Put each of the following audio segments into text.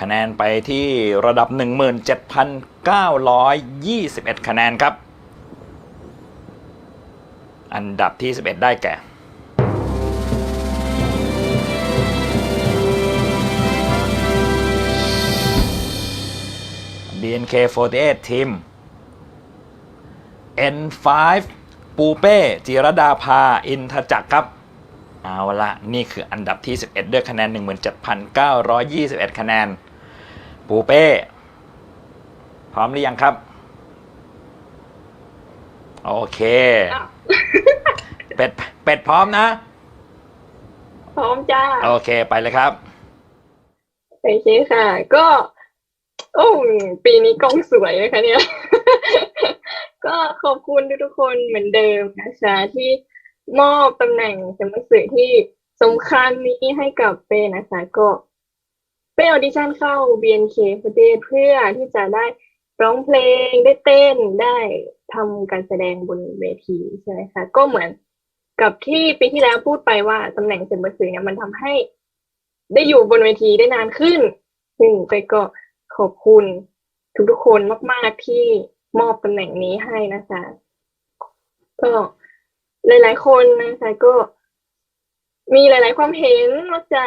คะแนนไปที่ระดับ 17,921 คะแนนครับ อันดับที่ 11 ได้แก่ BNK48 ทีม N5 ปูเป้จิรดาภา อินทจักรครับ เอาละนี่คืออันดับที่ 11 ด้วยคะแนน 17,921 คะแนน ปูเป้ พร้อมหรือยังครับ โอเคอ้าวเป็ด เป็ดพร้อมนะ พร้อมจ้า โอเคไปเลยครับ โอเคค่ะ ก็ โอ้ปีนี้กล้องสวยนะคะเนี่ย ก็ขอบคุณทุกๆคนเหมือนเดิมนะคะที่มอบตำแหน่งสมัครสื่อที่สำคัญนี้ให้กับเป้นะคะ ก็ เป้ออดิชั่นเข้า BNK ประเทศเพื่อที่จะได้ร้องเพลงได้เต้นได้ทำการแสดงบนเวทีใช่ไหมคะก็เหมือนกับที่ปีที่แล้วพูดไปว่าตำแหน่งเซนบัสสื่อเนี่ยมันทำให้ได้อยู่บนเวทีได้นานขึ้นซึ่งไปก็ขอบคุณทุกๆคนมาก ๆ ที่มอบตำแหน่งนี้ให้นะคะ ก็หลาย ๆ คนนะคะก็มีหลาย ๆ ความเห็นว่าจะ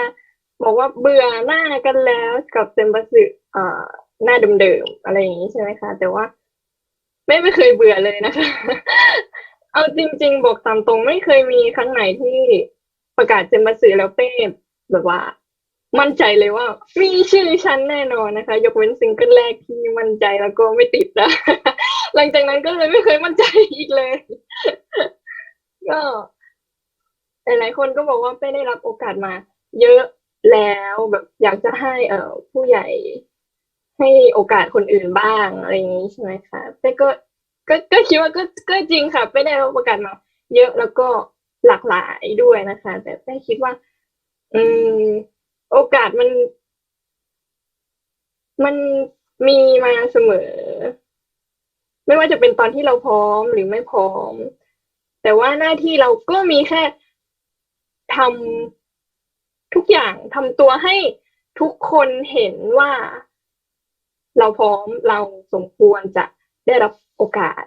บอกว่าเบื่อหน้ากันแล้วกับเซมบัสึอ่อหน้าเดิมๆอะไรอย่างนี้ใช่ไหมคะ แต่ว่า ไม่ไม่เคยเบื่อเลยนะคะ เอาจริง ๆ บอกตามตรงไม่เคยมีครั้งไหนที่ประกาศเซมบัสึแล้วเป้แบบว่า มั่นใจเลยว่า มีชื่อฉันแน่นอนนะคะ ยกเว้นซิงเกิลแรกที่มั่นใจแล้วก็ไม่ติดนะหลังจากนั้นก็เลยไม่เคยมั่นใจอีกเลย ก็หลายๆคนก็บอกว่าไม่ได้รับโอกาสมา เยอะ แล้วแบบอยากจะให้เอ่อผู้ใหญ่ให้โอกาสคนอื่นบ้างอะไรอย่างนี้ใช่ไหมคะแต่ก็ก็ก็คิดว่าก็ก็จริงค่ะไม่ได้รับโอกาสมาเยอะแล้วก็หลากหลายด้วยนะคะ แต่ไม่คิดว่า อืม โอกาสมัน มันมีมาเสมอ ไม่ว่าจะเป็นตอนที่เราพร้อมหรือไม่พร้อม แต่ว่าหน้าที่เราก็มีแค่ทำ ทุกอย่างทำตัวให้ทุกคนเห็นว่า เราพร้อมเราสมควรจะได้รับโอกาส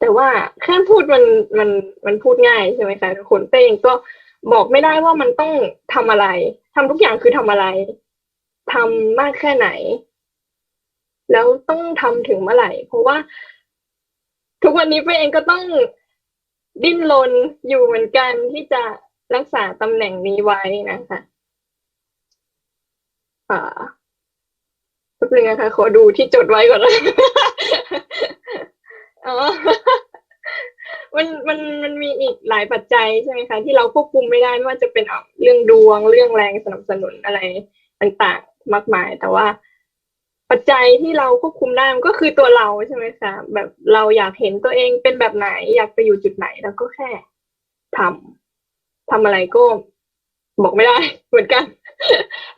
แต่ว่าแค่พูดมันมันมันพูดง่ายใช่ไหมคะทุกคนเต้เองก็บอกไม่ได้ว่ามันต้องทำอะไรทำทุกอย่างคือทำอะไรทำมากแค่ไหน แล้วต้องทำถึงเมื่อไหร่ เพราะว่า ทุกวันนี้เป้เองก็ต้องดิ้นรนอยู่เหมือนกันที่จะ รักษาตำแหน่งนี้ไว้นะคะอ่าแป๊บนึงนะคะขอดูที่จดไว้ก่อนนะอ๋อมันมันมันมีอีกหลายปัจจัยใช่ไหมคะที่เราควบคุมไม่ได้ไม่ว่าจะเป็นเรื่องดวงเรื่องแรงสนับสนุนอะไรต่างๆมากมาย แต่ว่าปัจจัยที่เราควบคุมได้มันก็คือตัวเราใช่ไหมคะแบบเราอยากเห็นตัวเองเป็นแบบไหน อยากไปอยู่จุดไหนเราก็แค่ทำ ทำอะไรก็บอกไม่ได้ เหมือนกัน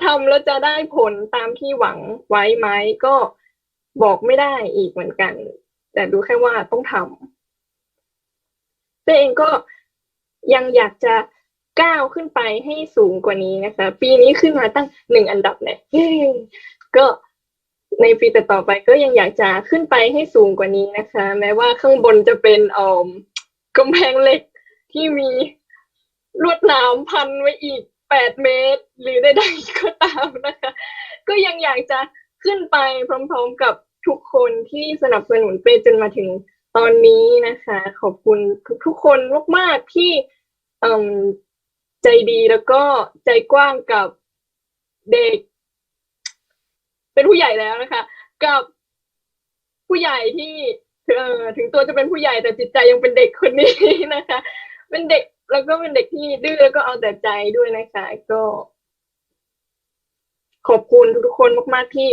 ทำแล้วจะได้ผลตามที่หวังไว้ไหมก็บอกไม่ได้อีกเหมือนกัน แต่ดูแค่ว่าต้องทำตัวเองก็ยังอยากจะก้าวขึ้นไปให้สูงกว่านี้นะคะ ปีนี้ขึ้นมาตั้งหนึ่งอันดับเลยก็ในปีต่อๆไปก็ยังอยากจะขึ้นไปให้สูงกว่านี้นะคะ แม้ว่าข้างบนจะเป็นเอ่อกำแพงเหล็กที่มี ลวดหนามพันไว้อีกแปดเมตร หรือใดๆก็ตามนะคะ ก็ยังอยากจะขึ้นไปพร้อมๆกับทุกคนที่สนับสนุนเปจนมาถึงตอนนี้นะคะ ขอบคุณทุกๆคนมากๆที่อ่มใจดีแล้วก็ใจกว้างกับเด็ก เป็นผู้ใหญ่แล้วนะคะ กับผู้ใหญ่ที่เอ่อถึงตัวจะเป็นผู้ใหญ่แต่จิตใจยังเป็นเด็กคนนี้นะคะ เป็นเด็ก แล้วก็เป็นเด็กที่ดื้อแล้วก็เอาแต่ใจด้วยนะคะ ก็ ขอบคุณทุกๆคนมากๆที่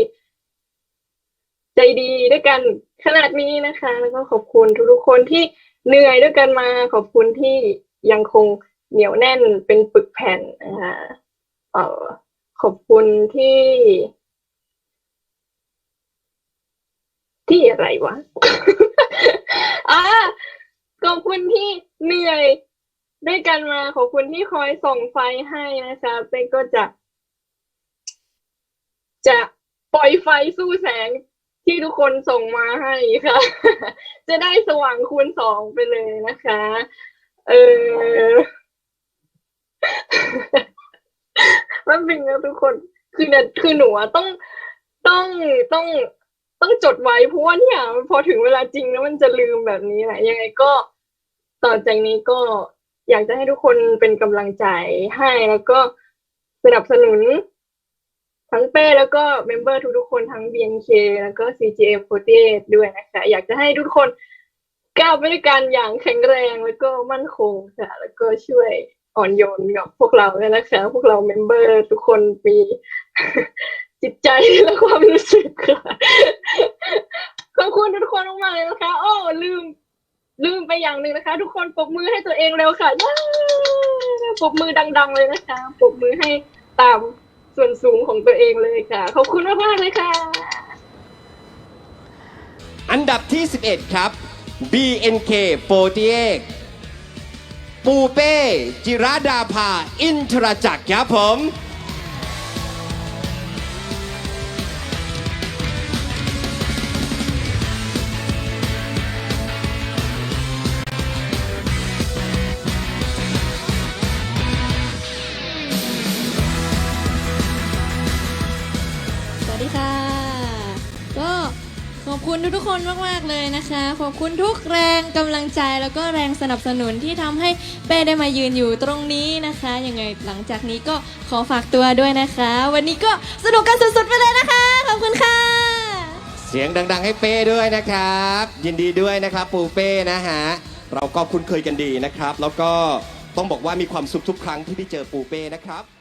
ใจดีด้วยกันขนาดนี้นะคะ แล้วก็ขอบคุณทุกๆคนที่เหนื่อยด้วยกันมา ขอบคุณที่ยังคงเหนียวแน่นเป็นปึกแผ่นนะคะเออขอบคุณที่ ที่อะไรวะ อ่าขอบคุณที่เหนื่อย ด้วยกันมาขอบคุณที่คอยส่งไฟให้นะคะเป้ก็จะ จะปล่อยไฟสู้แสงที่ทุกคนส่งมาให้ค่ะ จะได้สว่างคูณสองไปเลยนะคะ เออมันเป็นนะทุกคน คือเนี่ยคือหนูต้องต้องต้องต้องจดไว้เพราะว่าเนี่ยพอถึงเวลาจริงแล้วมันจะลืมแบบนี้แหละยังไงก็ต่อจากนี้ก็ อยากจะให้ทุกคนเป็นกำลังใจให้แล้วก็สนับสนุน ทั้งเป้แล้วก็เมมเบอร์ทุกๆคนทั้ง BNK แล้วก็ CGM48 ด้วยนะคะ อยากจะให้ทุกคนก้าวไปด้วยกันอย่างแข็งแรงแล้วก็มั่นคงค่ะ แล้วก็ช่วยอ่อนโยนกับพวกเราด้วยนะคะ พวกเราเมมเบอร์ทุกคนมีจิตใจและความรู้สึกค่ะขอบคุณทุกคนมากๆเลยนะคะ โอ้ลืม ลืมไปอย่างหนึ่งนะคะ ทุกคนปรบมือให้ตัวเองเร็วค่ะปรบมือดัง ๆ เลยนะคะปรบมือให้ตามส่วนสูงของตัวเองเลยค่ะ ขอบคุณมากๆเลยค่ะ อันดับที่ 11 ครับ BNK48 ปูเป้ จิราดาภา อินทรจักรครับผม คุณทุกๆคนมากๆเลยนะคะ ขอบคุณทุกแรงกำลังใจแล้วก็แรงสนับสนุนที่ทำให้เป้ได้มายืนอยู่ตรงนี้นะคะยังไงหลังจากนี้ก็ขอฝากตัวด้วยนะคะ วันนี้ก็สนุกกันสุดๆไปเลยนะคะ ขอบคุณค่ะ เสียงดัง ๆ ให้เป้ด้วยนะครับ ยินดีด้วยนะครับปูเป้นะฮะเราก็คุ้นเคยกันดีนะครับ แล้วก็ต้องบอกว่ามีความสุขทุกครั้งที่ได้เจอปูเป้นะครับ